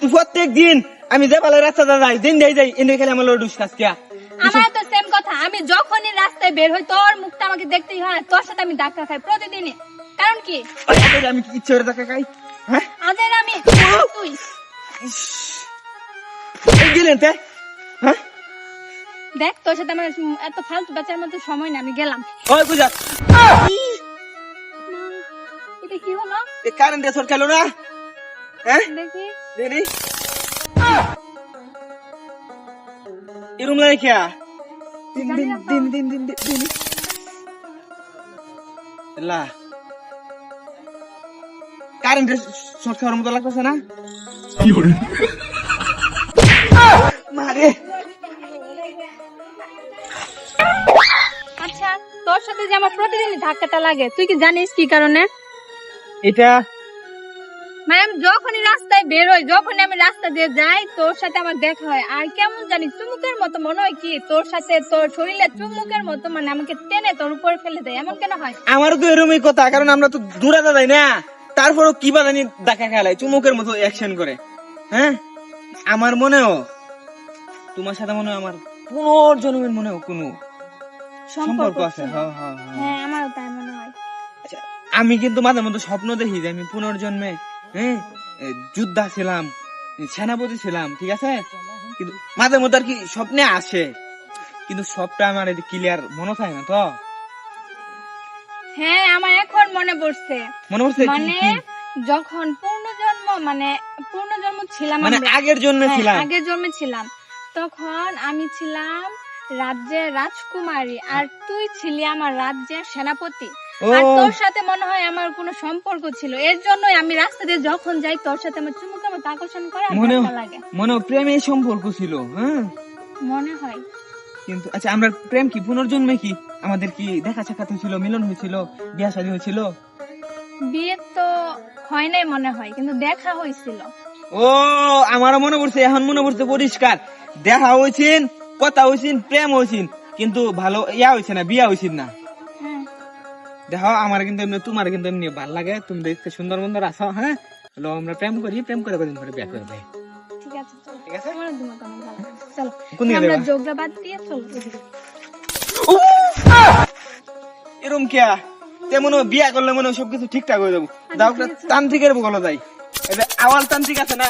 প্রত্যেক দিন আমি যে পালে রাস্তা যাই দিন যাই যাই এনে খেলে আমার লড়ুস কাজকিয়া আমার তো সেম কথা আমি যখনই রাস্তায় বের হই তোর মুখটা আমাকে দেখতেই হয় তোর সাথে আমি ধাক্কা খাই প্রতিদিনই। কারণ কি? আমি কি ইচ্ছে করে দেখা খাই? হ্যাঁ? আমি তুই। গেলেন তে? হ্যাঁ? দেখ তোর সাথে আমার এত ফালতু বেচার মতো সময় না আমি গেলাম। ওই পূজা। এটা কি হলো? কারেন্ট খেলো না? হ্যাঁ? দেখি। দেরি এরম লাগে খেয়া দিন দিন দিন দিন দিন দিন লা কারেন্ট শর্ট খাওয়ার মতো লাগতেছে না? মারে। আচ্ছা তোর সাথে যে আমার প্রতিদিনই ধাক্কাটা লাগে তুই কি জানিস কি কারণে? এটা মানে আমি যখনই রাস্তায় বেরোই আমি রাস্তা দিয়ে যাই তোর সাথে আমার দেখা হয়। আর কেমন জানি চুমুকের মতো মনে হয় কি তোর সাথে তোর শরীরে চুমুকের মতো মানে আমাকে টেনে তোর উপরে ফেলে দেয়। এমন কেন হয়? আমারও তো এরকমই কথা কারণ আমরা তো দূরে যাই না। তারপরও কি বা জানি দেখা খেলায় চুমুকের মতো অ্যাকশন করে। হ্যাঁ? আমার মনেও তোমার সাথে মনে হয় আমার পুনর্জন্মের মনেও কোনো সম্পর্ক আছে। হ্যাঁ হ্যাঁ হ্যাঁ। হ্যাঁ আমারও তাই মনে হয়। আচ্ছা, আমি কিন্তু মাঝে মধ্যে স্বপ্ন দেখি যে আমি পুনর্জন্মে হ্যাঁ যোদ্ধা ছিলাম সেনাপতি ছিলাম ঠিক আছে? কিন্তু মাঝে মধ্যে আর কি স্বপ্নে আসে কিন্তু সবটা আমার ক্লিয়ার মনে থাকে না তো। হ্যাঁ আমার এখন মনে পড়ছে। মনে পড়ছে? মানে? যখন পূর্ণজন্ম মানে পূর্ণজন্ম ছিলাম মানে। আগের জন্মে হ্যাঁ, ছিলাম। আগের জন্মে ছিলাম। তখন আমি ছিলাম রাজ্যের রাজকুমারী আর তুই ছিলি আমার রাজ্যের সেনাপতি। আর তোর সাথে মনে হয় আমার কোনো সম্পর্ক ছিল। এর জন্যই আমি রাস্তা দিয়ে যখন যাই তোর সাথে আমার চুমুকের মতো আকর্ষণ করে মনে লাগে। মনে প্রেমের সম্পর্ক ছিল হ্যাঁ? মনে হয়। কিন্তু আচ্ছা আমরা প্রেম কি? পুনর্জন্মে কি? আমাদের কি দেখা সাক্ষাৎ হয়েছিল মিলন হয়েছিল বিয়া শাদী হয়েছিল? বিয়ে তো হয় নাই মনে হয় কিন্তু দেখা হয়েছিল। ও আমারও মনে পড়ছে এখন মনে পড়ছে পরিষ্কার। দেখা হয়েছিন কথা হয়েছিন প্রেম হয়েছিন কিন্তু ভালো ইয়া হয়েছে না বিয়া হয়েছিন না। হ্যাঁ। দেখো আমার কিন্তু এমনি তোমার কিন্তু এমনি ভালো লাগে তুমি দেখতে সুন্দর সুন্দর আছো হ্যাঁ? হলো আমরা প্রেম করি প্রেম করে কদিন পরে বিয়া করবে। ঠিক আছে ঠিক আছে? আমার তোমার অনেক ভালো চলো আমরা? বাদ দিয়ে চলো এরম কে তেমন বিয়া করলে মনে হয় সবকিছু ঠিকঠাক হয়ে যাব। দাও তান্ত্রিকের বলো যাই। এটা আওয়াল তান্ত্রিক আছে না